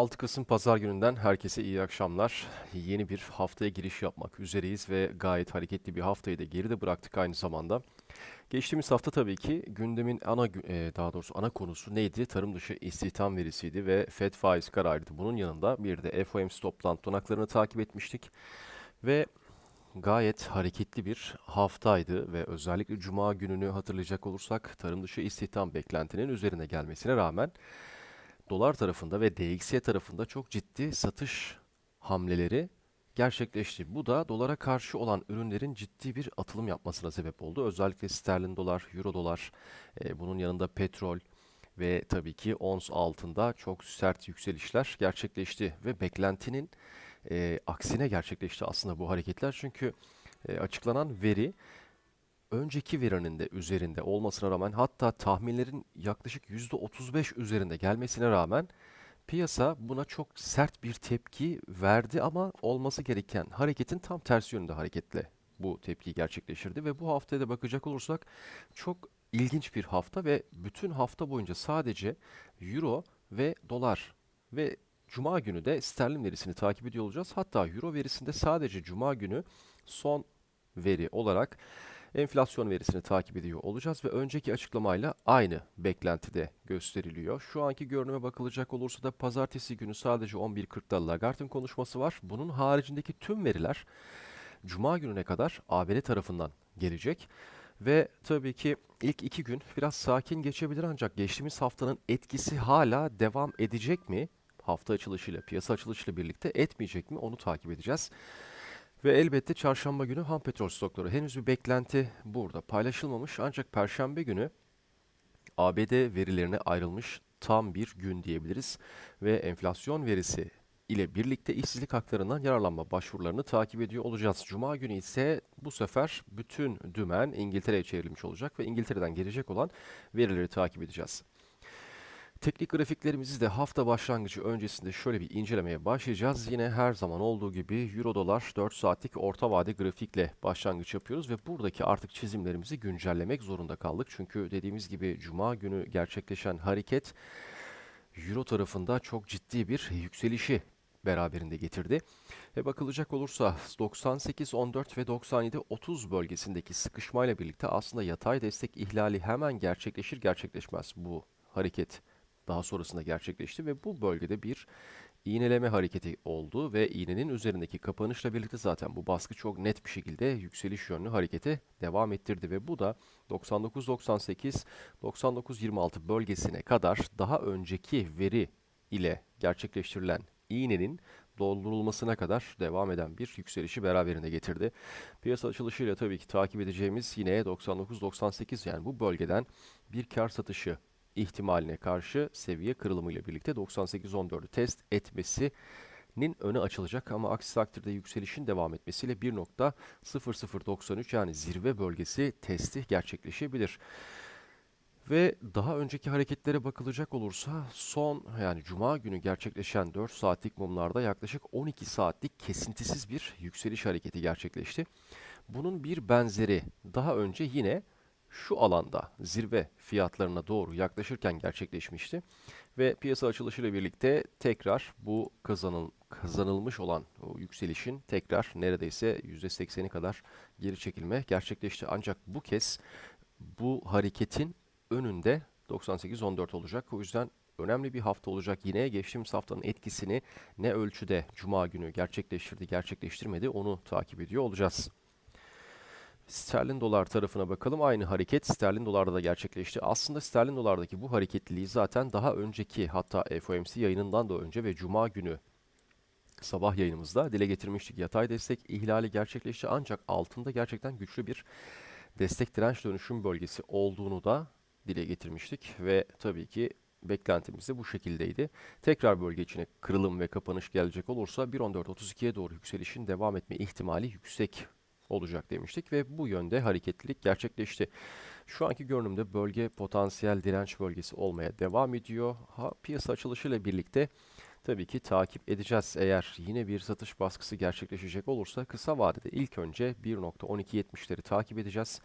6 Kasım Pazar gününden herkese iyi akşamlar. Yeni bir haftaya giriş yapmak üzereyiz ve gayet hareketli bir haftayı da geride bıraktık aynı zamanda. Geçtiğimiz hafta tabii ki gündemin ana e, daha doğrusu ana konusu neydi? Tarım dışı istihdam verisiydi ve Fed faiz kararıydı. Bunun yanında bir de FOMC toplantı tutanaklarını takip etmiştik ve gayet hareketli bir haftaydı ve özellikle Cuma gününü hatırlayacak olursak tarım dışı istihdam beklentinin üzerine gelmesine rağmen dolar tarafında ve DXY tarafında çok ciddi satış hamleleri gerçekleşti. Bu da dolara karşı olan ürünlerin ciddi bir atılım yapmasına sebep oldu. Özellikle sterlin dolar, euro dolar, e, bunun yanında petrol ve tabii ki ons altında çok sert yükselişler gerçekleşti ve beklentinin e, aksine gerçekleşti aslında bu hareketler. Çünkü e, açıklanan veri önceki verinin de üzerinde olmasına rağmen hatta tahminlerin yaklaşık %35 üzerinde gelmesine rağmen piyasa buna çok sert bir tepki verdi ama olması gereken hareketin tam tersi yönde hareketle bu tepkiyi gerçekleştirdi ve bu haftaya da bakacak olursak çok ilginç bir hafta ve bütün hafta boyunca sadece euro ve dolar ve cuma günü de sterlin verisini takip ediyor olacağız. Hatta euro verisinde sadece cuma günü son veri olarak enflasyon verisini takip ediyor olacağız ve önceki açıklamayla aynı beklentide gösteriliyor. Şu anki görünüme bakılacak olursa da pazartesi günü sadece 11.40'da Lagarde'ın konuşması var. Bunun haricindeki tüm veriler Cuma gününe kadar ABD tarafından gelecek. Ve tabii ki ilk iki gün biraz sakin geçebilir ancak geçtiğimiz haftanın etkisi hala devam edecek mi? Hafta açılışıyla, piyasa açılışıyla birlikte etmeyecek mi? Onu takip edeceğiz. Ve elbette çarşamba günü ham petrol stokları. Henüz bir beklenti burada paylaşılmamış ancak perşembe günü ABD verilerine ayrılmış tam bir gün diyebiliriz ve enflasyon verisi ile birlikte işsizlik haklarından yararlanma başvurularını takip ediyor olacağız. Cuma günü ise bu sefer bütün dümen İngiltere'ye çevrilmiş olacak ve İngiltere'den gelecek olan verileri takip edeceğiz. Teknik grafiklerimizi de hafta başlangıcı öncesinde şöyle bir incelemeye başlayacağız. Yine her zaman olduğu gibi Euro dolar 4 saatlik orta vade grafikle başlangıç yapıyoruz ve buradaki artık çizimlerimizi güncellemek zorunda kaldık. Çünkü dediğimiz gibi cuma günü gerçekleşen hareket Euro tarafında çok ciddi bir yükselişi beraberinde getirdi. Ve bakılacak olursa 98-14 ve 97-30 bölgesindeki sıkışmayla birlikte aslında yatay destek ihlali hemen gerçekleşir gerçekleşmez bu hareket daha sonrasında gerçekleşti ve bu bölgede bir iğneleme hareketi oldu ve iğnenin üzerindeki kapanışla birlikte zaten bu baskı çok net bir şekilde yükseliş yönlü harekete devam ettirdi ve bu da 99-98 99-26 bölgesine kadar daha önceki veri ile gerçekleştirilen iğnenin doldurulmasına kadar devam eden bir yükselişi beraberinde getirdi. Piyasa açılışıyla tabii ki takip edeceğimiz yine 99-98 yani bu bölgeden bir kar satışı ihtimaline karşı seviye kırılımıyla birlikte 98-14'ü test etmesinin önü açılacak ama aksi takdirde yükselişin devam etmesiyle 1.0093 yani zirve bölgesi testi gerçekleşebilir. Ve daha önceki hareketlere bakılacak olursa son yani cuma günü gerçekleşen 4 saatlik mumlarda yaklaşık 12 saatlik kesintisiz bir yükseliş hareketi gerçekleşti. Bunun bir benzeri daha önce yine şu alanda zirve fiyatlarına doğru yaklaşırken gerçekleşmişti. Ve piyasa açılışıyla birlikte tekrar bu kazanıl kazanılmış olan o yükselişin tekrar neredeyse %80'i kadar geri çekilme gerçekleşti. Ancak bu kez bu hareketin önünde 98-14 olacak. O yüzden önemli bir hafta olacak. Yine geçtiğimiz haftanın etkisini ne ölçüde Cuma günü gerçekleştirdi, gerçekleştirmedi onu takip ediyor olacağız. Sterlin dolar tarafına bakalım. Aynı hareket sterlin dolarda da gerçekleşti. Aslında sterlin dolardaki bu hareketliliği zaten daha önceki hatta FOMC yayınından da önce ve Cuma günü sabah yayınımızda dile getirmiştik. Yatay destek ihlali gerçekleşti ancak altında gerçekten güçlü bir destek direnç dönüşüm bölgesi olduğunu da dile getirmiştik ve tabii ki beklentimiz de bu şekildeydi. Tekrar bölge içine kırılım ve kapanış gelecek olursa 1.14.32'ye doğru yükselişin devam etme ihtimali yüksek olacak demiştik ve bu yönde hareketlilik gerçekleşti. Şu anki görünümde bölge potansiyel direnç bölgesi olmaya devam ediyor. Ha, piyasa açılışıyla birlikte tabii ki takip edeceğiz. Eğer yine bir satış baskısı gerçekleşecek olursa kısa vadede ilk önce 1.1270'leri takip edeceğiz.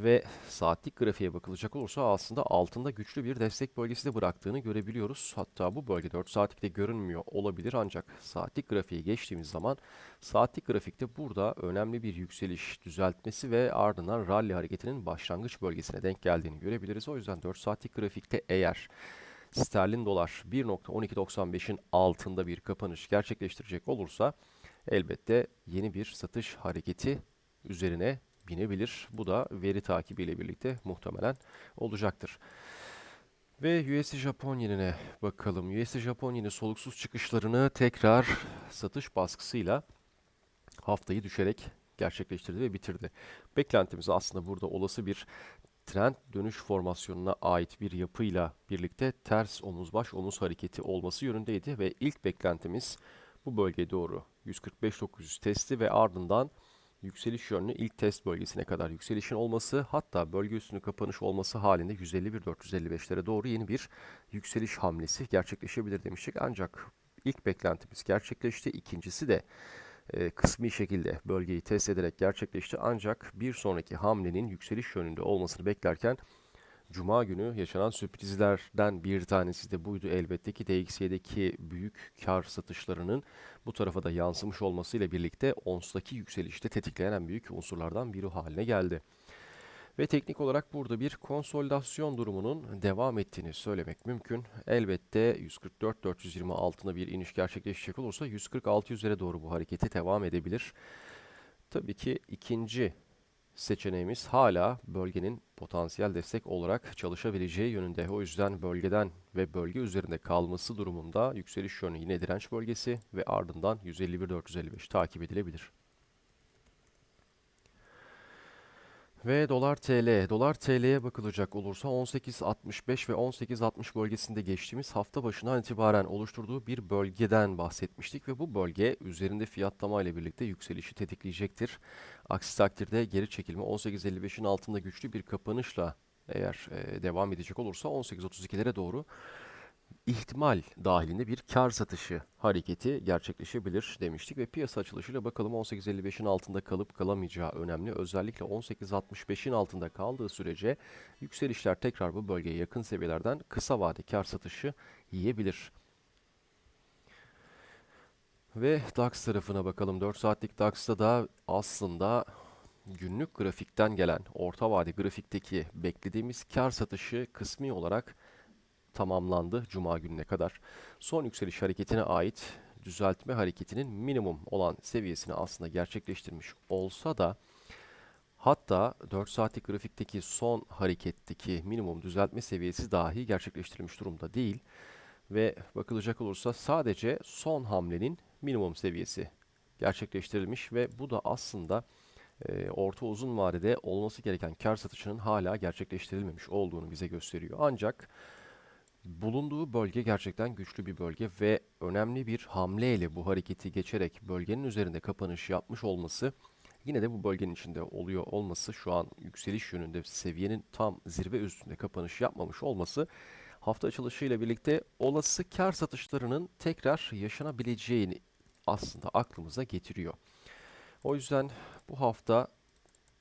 Ve saatlik grafiğe bakılacak olursa aslında altında güçlü bir destek bölgesi de bıraktığını görebiliyoruz. Hatta bu bölge 4 saatlikte görünmüyor olabilir ancak saatlik grafiğe geçtiğimiz zaman saatlik grafikte burada önemli bir yükseliş düzeltmesi ve ardından rally hareketinin başlangıç bölgesine denk geldiğini görebiliriz. O yüzden 4 saatlik grafikte eğer sterlin dolar 1.1295'in altında bir kapanış gerçekleştirecek olursa elbette yeni bir satış hareketi üzerine binebilir. Bu da veri takibiyle birlikte muhtemelen olacaktır. Ve USD Japon yenine bakalım. USD Japon yeni soluksuz çıkışlarını tekrar satış baskısıyla haftayı düşerek gerçekleştirdi ve bitirdi. Beklentimiz aslında burada olası bir trend dönüş formasyonuna ait bir yapıyla birlikte ters omuz baş omuz hareketi olması yönündeydi ve ilk beklentimiz bu bölgeye doğru 145.900 testi ve ardından yükseliş yönlü ilk test bölgesine kadar yükselişin olması hatta bölge üstünü kapanış olması halinde 151-455'lere doğru yeni bir yükseliş hamlesi gerçekleşebilir demiştik. Ancak ilk beklentimiz gerçekleşti. İkincisi de e, kısmi şekilde bölgeyi test ederek gerçekleşti. Ancak bir sonraki hamlenin yükseliş yönünde olmasını beklerken Cuma günü yaşanan sürprizlerden bir tanesi de buydu elbette ki DXY'deki büyük kar satışlarının bu tarafa da yansımış olmasıyla birlikte ONS'taki yükselişte tetikleyen en büyük unsurlardan biri haline geldi. Ve teknik olarak burada bir konsolidasyon durumunun devam ettiğini söylemek mümkün. Elbette 144-420 altında bir iniş gerçekleşecek olursa 146 üzere doğru bu hareketi devam edebilir. Tabii ki ikinci seçeneğimiz hala bölgenin potansiyel destek olarak çalışabileceği yönünde. O yüzden bölgeden ve bölge üzerinde kalması durumunda yükseliş yönü yine direnç bölgesi ve ardından 151-455 takip edilebilir. Ve dolar TL. Dolar TL'ye bakılacak olursa 18.65 ve 18.60 bölgesinde geçtiğimiz hafta başından itibaren oluşturduğu bir bölgeden bahsetmiştik ve bu bölge üzerinde fiyatlama ile birlikte yükselişi tetikleyecektir. Aksi takdirde geri çekilme 18.55'in altında güçlü bir kapanışla eğer e, devam edecek olursa 18.32'lere doğru ihtimal dahilinde bir kar satışı hareketi gerçekleşebilir demiştik ve piyasa açılışıyla bakalım 18.55'in altında kalıp kalamayacağı önemli. Özellikle 18.65'in altında kaldığı sürece yükselişler tekrar bu bölgeye yakın seviyelerden kısa vade kar satışı yiyebilir. Ve DAX tarafına bakalım. 4 saatlik DAX'ta da aslında günlük grafikten gelen orta vade grafikteki beklediğimiz kar satışı kısmi olarak tamamlandı Cuma gününe kadar. Son yükseliş hareketine ait düzeltme hareketinin minimum olan seviyesini aslında gerçekleştirmiş olsa da hatta 4 saatlik grafikteki son hareketteki minimum düzeltme seviyesi dahi gerçekleştirilmiş durumda değil ve bakılacak olursa sadece son hamlenin minimum seviyesi gerçekleştirilmiş ve bu da aslında e, orta uzun vadede olması gereken kar satışının hala gerçekleştirilmemiş olduğunu bize gösteriyor. Ancak Bulunduğu bölge gerçekten güçlü bir bölge ve önemli bir hamleyle bu hareketi geçerek bölgenin üzerinde kapanış yapmış olması yine de bu bölgenin içinde oluyor olması şu an yükseliş yönünde seviyenin tam zirve üstünde kapanış yapmamış olması hafta açılışıyla birlikte olası kar satışlarının tekrar yaşanabileceğini aslında aklımıza getiriyor. O yüzden bu hafta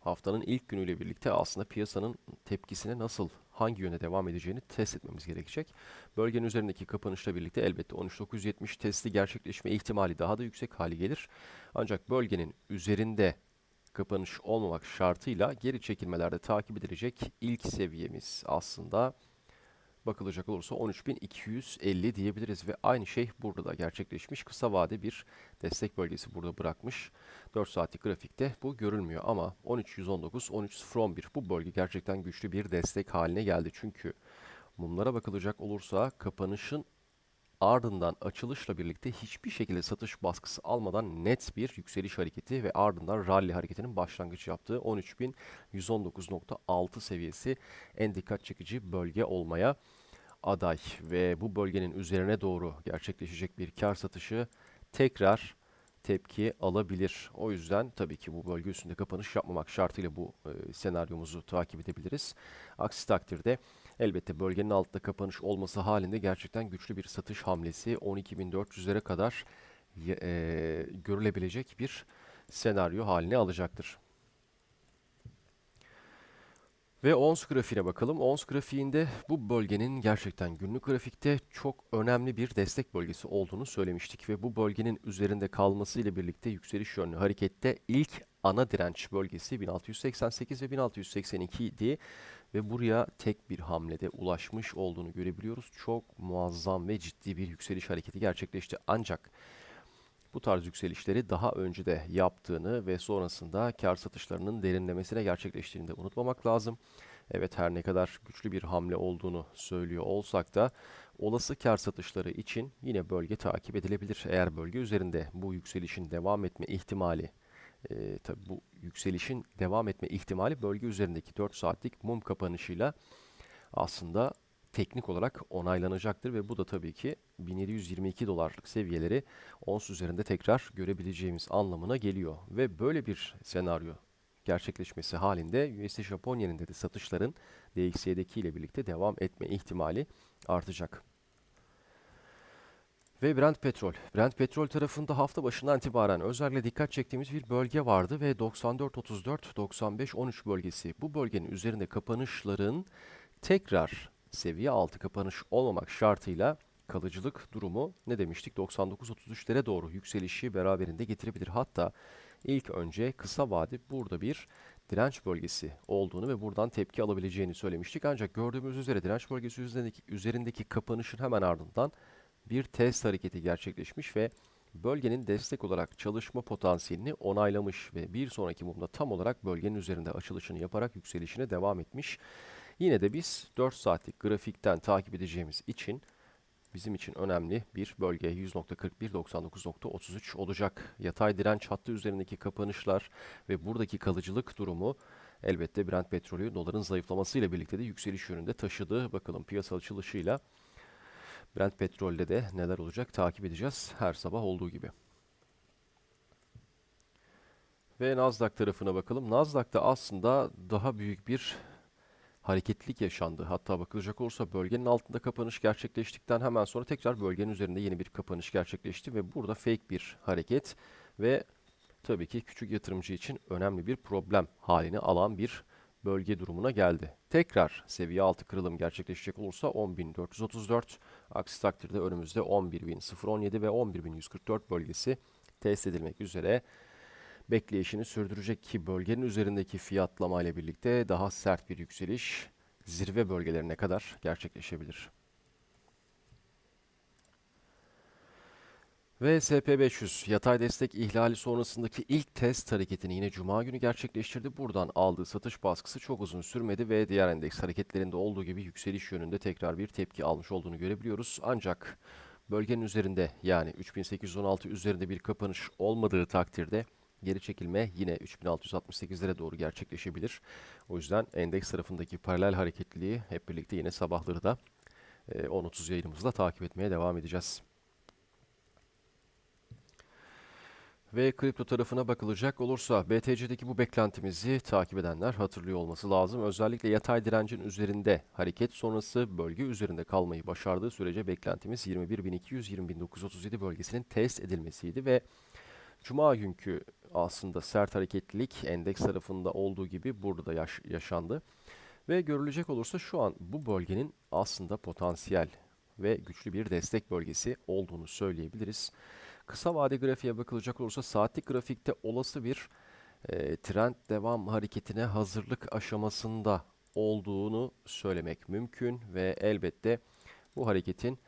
haftanın ilk günüyle birlikte aslında piyasanın tepkisine nasıl hangi yöne devam edeceğini test etmemiz gerekecek. Bölgenin üzerindeki kapanışla birlikte elbette 13970 testi gerçekleşme ihtimali daha da yüksek hale gelir. Ancak bölgenin üzerinde kapanış olmamak şartıyla geri çekilmelerde takip edilecek ilk seviyemiz aslında bakılacak olursa 13.250 diyebiliriz ve aynı şey burada da gerçekleşmiş. Kısa vade bir destek bölgesi burada bırakmış. 4 saatlik grafikte bu görülmüyor ama 13.119, 13.011 bu bölge gerçekten güçlü bir destek haline geldi. Çünkü mumlara bakılacak olursa kapanışın ardından açılışla birlikte hiçbir şekilde satış baskısı almadan net bir yükseliş hareketi ve ardından rally hareketinin başlangıç yaptığı 13.119.6 seviyesi en dikkat çekici bölge olmaya aday ve bu bölgenin üzerine doğru gerçekleşecek bir kar satışı tekrar tepki alabilir. O yüzden tabii ki bu bölge üstünde kapanış yapmamak şartıyla bu e, senaryomuzu takip edebiliriz. Aksi takdirde elbette bölgenin altında kapanış olması halinde gerçekten güçlü bir satış hamlesi 12.400'lere kadar e, görülebilecek bir senaryo haline alacaktır. Ve ONS grafiğine bakalım. ONS grafiğinde bu bölgenin gerçekten günlük grafikte çok önemli bir destek bölgesi olduğunu söylemiştik. Ve bu bölgenin üzerinde kalması ile birlikte yükseliş yönlü harekette ilk ana direnç bölgesi 1688 ve 1682 idi. Ve buraya tek bir hamlede ulaşmış olduğunu görebiliyoruz. Çok muazzam ve ciddi bir yükseliş hareketi gerçekleşti. Ancak bu tarz yükselişleri daha önce de yaptığını ve sonrasında kar satışlarının derinlemesine gerçekleştiğini de unutmamak lazım. Evet her ne kadar güçlü bir hamle olduğunu söylüyor olsak da olası kar satışları için yine bölge takip edilebilir. Eğer bölge üzerinde bu yükselişin devam etme ihtimali e, tabi bu yükselişin devam etme ihtimali bölge üzerindeki 4 saatlik mum kapanışıyla aslında teknik olarak onaylanacaktır ve bu da tabii ki 1722 dolarlık seviyeleri ons üzerinde tekrar görebileceğimiz anlamına geliyor. Ve böyle bir senaryo gerçekleşmesi halinde USD Japonya'nın de satışların DXY'deki ile birlikte devam etme ihtimali artacak. Ve Brent petrol. Brent petrol tarafında hafta başından itibaren özellikle dikkat çektiğimiz bir bölge vardı ve 94-34, 95-13 bölgesi. Bu bölgenin üzerinde kapanışların tekrar seviye altı kapanış olmamak şartıyla kalıcılık durumu ne demiştik? 99-33'lere doğru yükselişi beraberinde getirebilir. Hatta ilk önce kısa vade burada bir direnç bölgesi olduğunu ve buradan tepki alabileceğini söylemiştik. Ancak gördüğümüz üzere direnç bölgesi üzerindeki, üzerindeki kapanışın hemen ardından bir test hareketi gerçekleşmiş ve bölgenin destek olarak çalışma potansiyelini onaylamış ve bir sonraki mumda tam olarak bölgenin üzerinde açılışını yaparak yükselişine devam etmiş. Yine de biz 4 saatlik grafikten takip edeceğimiz için bizim için önemli bir bölge 100.41-99.33 olacak. Yatay direnç hattı üzerindeki kapanışlar ve buradaki kalıcılık durumu elbette Brent petrolü doların zayıflamasıyla birlikte de yükseliş yönünde taşıdı. Bakalım piyasa açılışıyla Brent petrolde de neler olacak takip edeceğiz her sabah olduğu gibi. Ve Nasdaq tarafına bakalım. Nasdaq'ta aslında daha büyük bir hareketlilik yaşandı. Hatta bakılacak olursa bölgenin altında kapanış gerçekleştikten hemen sonra tekrar bölgenin üzerinde yeni bir kapanış gerçekleşti ve burada fake bir hareket ve tabii ki küçük yatırımcı için önemli bir problem halini alan bir bölge durumuna geldi. Tekrar seviye altı kırılım gerçekleşecek olursa 10.434, aksi takdirde önümüzde 11.017 ve 11.144 bölgesi test edilmek üzere bekleyişini sürdürecek ki bölgenin üzerindeki fiyatlama ile birlikte daha sert bir yükseliş zirve bölgelerine kadar gerçekleşebilir. Ve SP500 yatay destek ihlali sonrasındaki ilk test hareketini yine Cuma günü gerçekleştirdi. Buradan aldığı satış baskısı çok uzun sürmedi ve diğer endeks hareketlerinde olduğu gibi yükseliş yönünde tekrar bir tepki almış olduğunu görebiliyoruz. Ancak bölgenin üzerinde yani 3816 üzerinde bir kapanış olmadığı takdirde geri çekilme yine 3668'lere doğru gerçekleşebilir. O yüzden endeks tarafındaki paralel hareketliliği hep birlikte yine sabahları da 10.30 yayınımızda takip etmeye devam edeceğiz. Ve kripto tarafına bakılacak olursa BTC'deki bu beklentimizi takip edenler hatırlıyor olması lazım. Özellikle yatay direncin üzerinde hareket sonrası bölge üzerinde kalmayı başardığı sürece beklentimiz 21.200-21.937 bölgesinin test edilmesiydi ve Cuma günkü aslında sert hareketlilik endeks tarafında olduğu gibi burada yaş yaşandı. Ve görülecek olursa şu an bu bölgenin aslında potansiyel ve güçlü bir destek bölgesi olduğunu söyleyebiliriz. Kısa vade grafiğe bakılacak olursa saatlik grafikte olası bir e, trend devam hareketine hazırlık aşamasında olduğunu söylemek mümkün ve elbette bu hareketin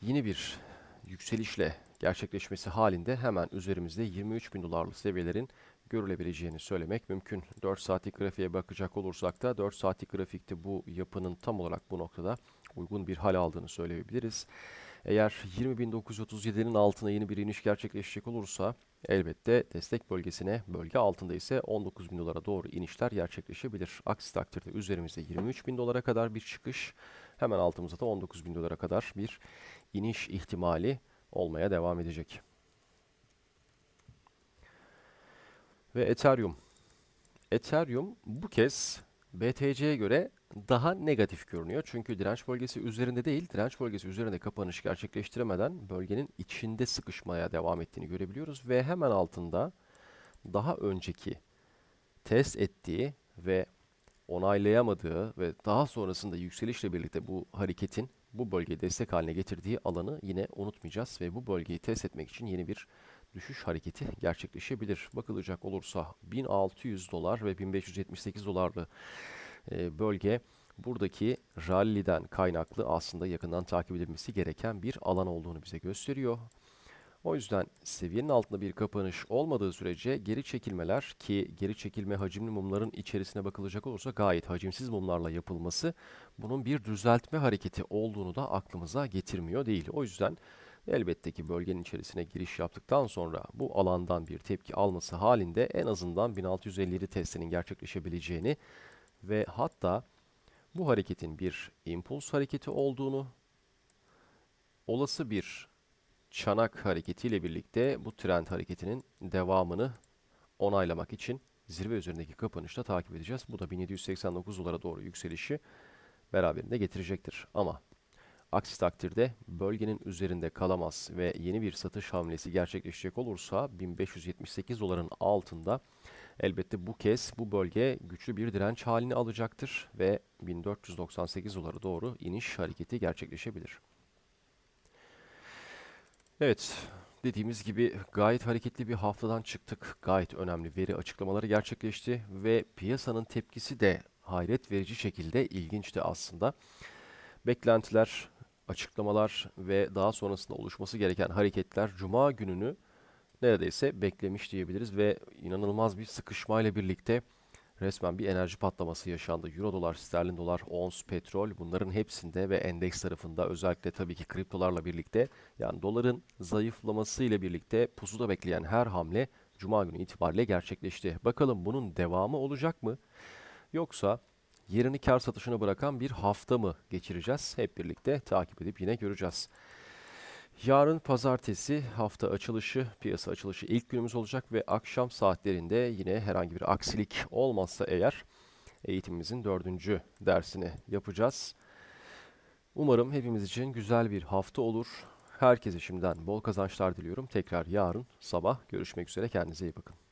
yeni bir yükselişle gerçekleşmesi halinde hemen üzerimizde 23 bin dolarlık seviyelerin görülebileceğini söylemek mümkün. 4 saatlik grafiğe bakacak olursak da 4 saatlik grafikte bu yapının tam olarak bu noktada uygun bir hal aldığını söyleyebiliriz. Eğer 20.937'nin altına yeni bir iniş gerçekleşecek olursa elbette destek bölgesine bölge altında ise 19.000 dolara doğru inişler gerçekleşebilir. Aksi takdirde üzerimizde 23.000 dolara kadar bir çıkış hemen altımızda da 19.000 dolara kadar bir iniş ihtimali olmaya devam edecek. Ve Ethereum. Ethereum bu kez BTC'ye göre daha negatif görünüyor. Çünkü direnç bölgesi üzerinde değil, direnç bölgesi üzerinde kapanış gerçekleştiremeden bölgenin içinde sıkışmaya devam ettiğini görebiliyoruz. Ve hemen altında daha önceki test ettiği ve onaylayamadığı ve daha sonrasında yükselişle birlikte bu hareketin bu bölgeye destek haline getirdiği alanı yine unutmayacağız ve bu bölgeyi test etmek için yeni bir düşüş hareketi gerçekleşebilir. Bakılacak olursa 1600 dolar ve 1578 dolarlı e, bölge buradaki rally'den kaynaklı aslında yakından takip edilmesi gereken bir alan olduğunu bize gösteriyor. O yüzden seviyenin altında bir kapanış olmadığı sürece geri çekilmeler ki geri çekilme hacimli mumların içerisine bakılacak olursa gayet hacimsiz mumlarla yapılması bunun bir düzeltme hareketi olduğunu da aklımıza getirmiyor değil. O yüzden elbette ki bölgenin içerisine giriş yaptıktan sonra bu alandan bir tepki alması halinde en azından 1657 testinin gerçekleşebileceğini ve hatta bu hareketin bir impuls hareketi olduğunu, olası bir çanak hareketiyle birlikte bu trend hareketinin devamını onaylamak için zirve üzerindeki kapanışta takip edeceğiz. Bu da 1789 dolara doğru yükselişi beraberinde getirecektir. Ama aksi takdirde bölgenin üzerinde kalamaz ve yeni bir satış hamlesi gerçekleşecek olursa 1578 doların altında elbette bu kez bu bölge güçlü bir direnç halini alacaktır ve 1498 dolara doğru iniş hareketi gerçekleşebilir. Evet, dediğimiz gibi gayet hareketli bir haftadan çıktık. Gayet önemli veri açıklamaları gerçekleşti ve piyasanın tepkisi de hayret verici şekilde ilginçti aslında. Beklentiler, açıklamalar ve daha sonrasında oluşması gereken hareketler Cuma gününü neredeyse beklemiş diyebiliriz ve inanılmaz bir sıkışmayla birlikte resmen bir enerji patlaması yaşandı. Euro dolar, sterlin dolar, ons, petrol bunların hepsinde ve endeks tarafında özellikle tabii ki kriptolarla birlikte yani doların zayıflaması ile birlikte pusuda bekleyen her hamle Cuma günü itibariyle gerçekleşti. Bakalım bunun devamı olacak mı? Yoksa yerini kar satışına bırakan bir hafta mı geçireceğiz? Hep birlikte takip edip yine göreceğiz. Yarın pazartesi hafta açılışı, piyasa açılışı ilk günümüz olacak ve akşam saatlerinde yine herhangi bir aksilik olmazsa eğer eğitimimizin dördüncü dersini yapacağız. Umarım hepimiz için güzel bir hafta olur. Herkese şimdiden bol kazançlar diliyorum. Tekrar yarın sabah görüşmek üzere. Kendinize iyi bakın.